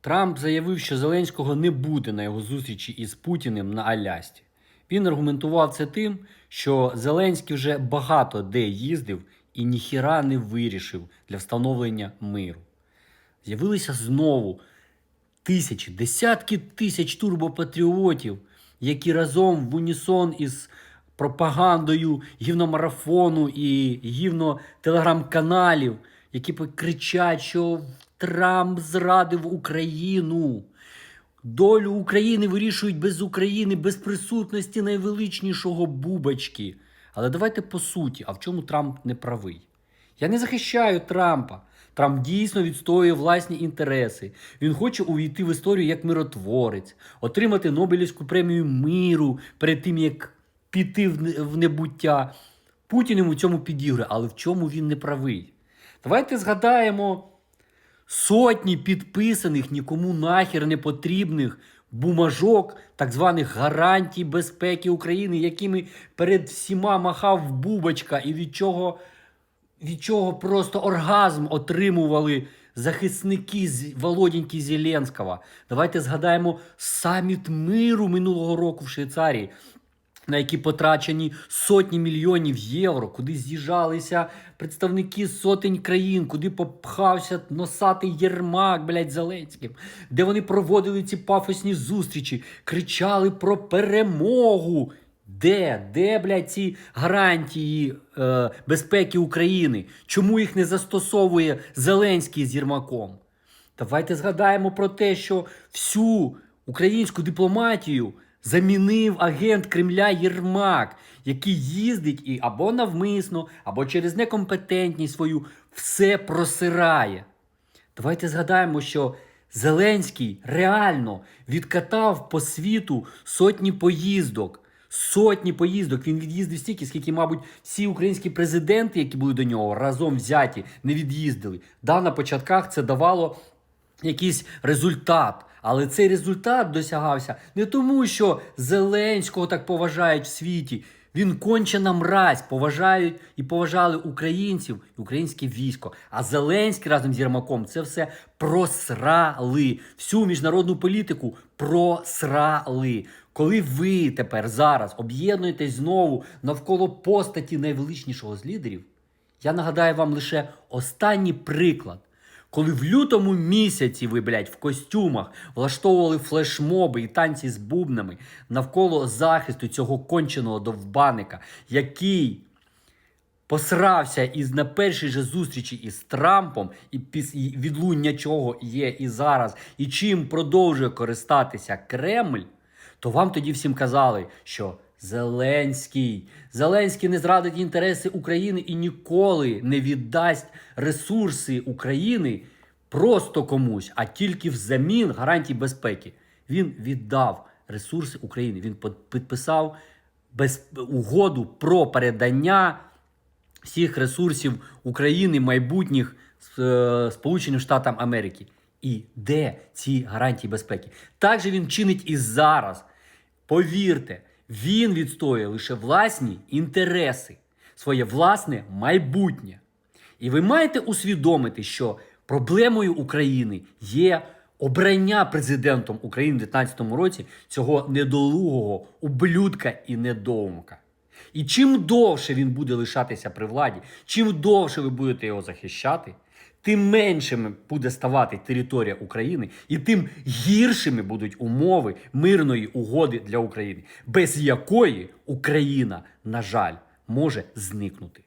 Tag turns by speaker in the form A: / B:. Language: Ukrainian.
A: Трамп заявив, що Зеленського не буде на його зустрічі із Путіним на Алясці. Він аргументував це тим, що Зеленський вже багато де їздив і ніхіра не вирішив для встановлення миру. З'явилися знову тисячі, десятки тисяч турбопатріотів, які разом в унісон із пропагандою гівномарафону і гівно-телеграм-каналів, які кричать, що Трамп зрадив Україну. Долю України вирішують без України, без присутності найвеличнішого бубочки. Але давайте по суті, а в чому Трамп не правий? Я не захищаю Трампа. Трамп дійсно відстоює власні інтереси. Він хоче увійти в історію як миротворець, отримати Нобелівську премію миру перед тим, як піти в небуття. Путін йому цьому підігрує, але в чому він не правий? Давайте згадаємо сотні підписаних нікому нахер не потрібних бумажок, так званих гарантій безпеки України, якими перед всіма махав Бубочка, і від чого, від чого просто оргазм отримували захисники з Володіньки Зеленського. Давайте згадаємо саміт миру минулого року в Швейцарії на які потрачені сотні мільйонів євро, куди з'їжджалися представники сотень країн, куди попхався носатий Єрмак, блядь, Зеленським, де вони проводили ці пафосні зустрічі, кричали про перемогу. Де? Де, блядь, ці гарантії е, безпеки України? Чому їх не застосовує Зеленський з Єрмаком? Давайте згадаємо про те, що всю українську дипломатію замінив агент Кремля Єрмак, який їздить і або навмисно, або через некомпетентність свою все просирає. Давайте згадаємо, що Зеленський реально відкатав по світу сотні поїздок. Сотні поїздок. Він від'їздив стільки, скільки, мабуть, всі українські президенти, які були до нього, разом взяті, не від'їздили. Да, на початках це давало якийсь результат. Але цей результат досягався не тому, що Зеленського так поважають в світі. Він кончена мразь, поважають і поважали українців і українське військо. А Зеленський разом з Єрмаком це все просрали. Всю міжнародну політику просрали. Коли ви тепер зараз об'єднуєтесь знову навколо постаті найвеличнішого з лідерів, я нагадаю вам лише останній приклад. Коли в лютому місяці ви, блядь, в костюмах влаштовували флешмоби і танці з бубнами навколо захисту цього конченого довбаника, який посрався із на першій же зустрічі із Трампом, і піс і відлуння чого є і зараз, і чим продовжує користатися Кремль, то вам тоді всім казали, що Зеленський, Зеленський не зрадить інтереси України і ніколи не віддасть ресурси України просто комусь, а тільки взамін гарантій безпеки. Він віддав ресурси України. Він підписав без угоду про передання всіх ресурсів України майбутніх е, Сполученим Штатам Америки. І де ці гарантії безпеки? Так же він чинить і зараз. Повірте, він відстоює лише власні інтереси, своє власне майбутнє. І ви маєте усвідомити, що проблемою України є обрання президентом України в 2019 році цього недолугого ублюдка і недоумка. І чим довше він буде лишатися при владі, чим довше ви будете його захищати, тим меншими буде ставати територія України, і тим гіршими будуть умови мирної угоди для України, без якої Україна, на жаль, може зникнути.